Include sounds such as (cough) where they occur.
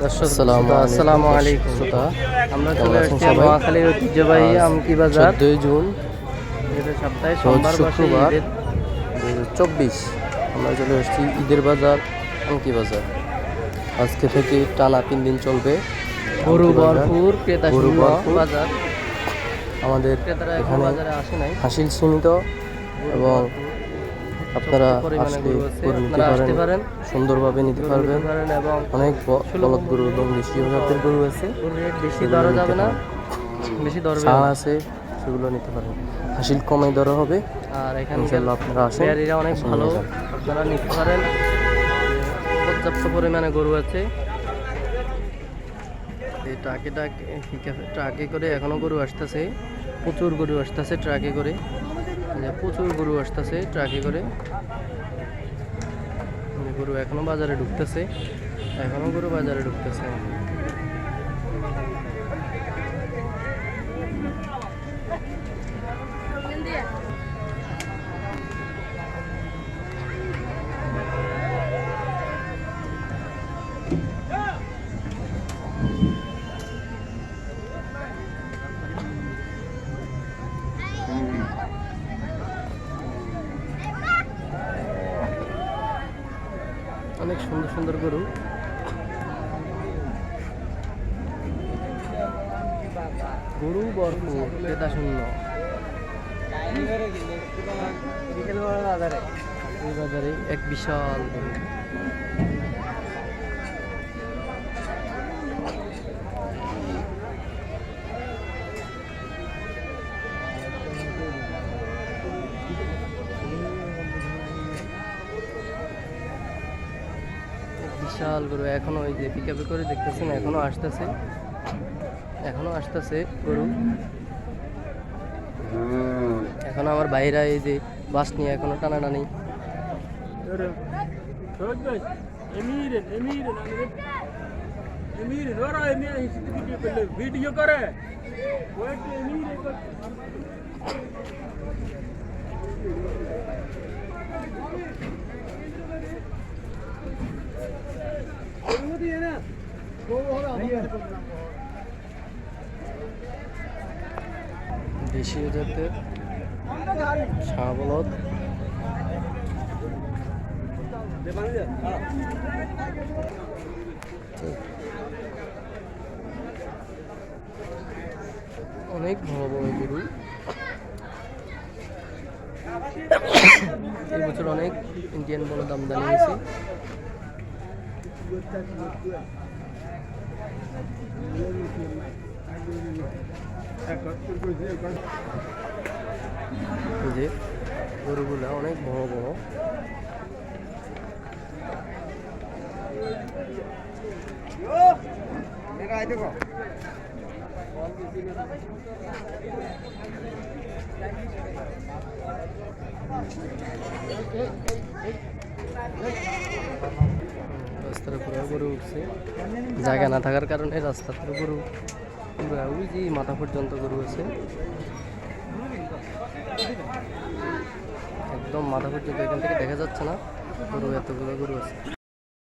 দর্শক আসসালামু শ্রোতা, আসসালামু আলাইকুম, আলাইকুম শ্রোতা। আমরা চলে? নোয়াখালীর ঐতিহ্যবাহী আমকি বাজার চোদ্দই জুন সপ্তাহে সোমবার শুক্রবার ঈদের চব্বিশ আমরা চলে ঈদের বাজার আমকি বাজার আজকে থেকে টানা তিন দিন চলবে গরু আমকি ভরপুর ক্রেতা। বাজার আমাদের এখানে হাসিল সীমিত এবং আপনারা পরিমাণে আসলে গরু। নিতে পারেন সুন্দরভাবে নিতে পারবেন। এবং অনেক বলদ গরু এবং দেশীয় জাতের গরু আছে। বেশি সেগুলো যাবে না। (laughs) বেশি দর ছাড় আছে সেগুলো নিতে পারেন। হাসিল কমে দরও হবে। আর ইনশাল্লাহ আপনারা আসেন। অনেক ভালো। আপনারা নিতে পারেন। পর্যাপ্ত পরিমাণে গরু আছে। এই ট্রাকে ট্রাকে ট্রাকে করে এখনও গরু আসতেছে। প্রচুর গরু আসতেছে ট্রাকে করে। প্রচুর গরু আসতেছে ট্রাকে করে। গরু এখনও বাজারে ঢুকতেছে এখনও গরু বাজারে ঢুকতেছে। অনেক সুন্দর সুন্দর গরু। গরু ভরপুর ক্রেতা শূন্য। বাজারে। এক বিশাল বিশাল গরু এখনও ওই যে পিক করে দেখতেছেন এখনও আসতেছে এখনও আসতেছে গরু এখনও আমার বাইরা এই যে বাস নিয়ে এখনও টানাটানি emirin, emirin, দেশীয় জাতের অনেক বড় বড় গরু। এই বছর অনেক ইন্ডিয়ান বড় দাম দাঁড়িয়েছে যে গরুগুলা অনেক বড় বড়। রাস্তার উপরে গরু উঠছে। জায়গা না থাকার কারণে রাস্তার উপরে ওই যে মাথা পর্যন্ত গরু আছে। একদম মাথা পর্যন্ত, এখান থেকে দেখা যাচ্ছে না গরু, এতগুলো গরু আছে।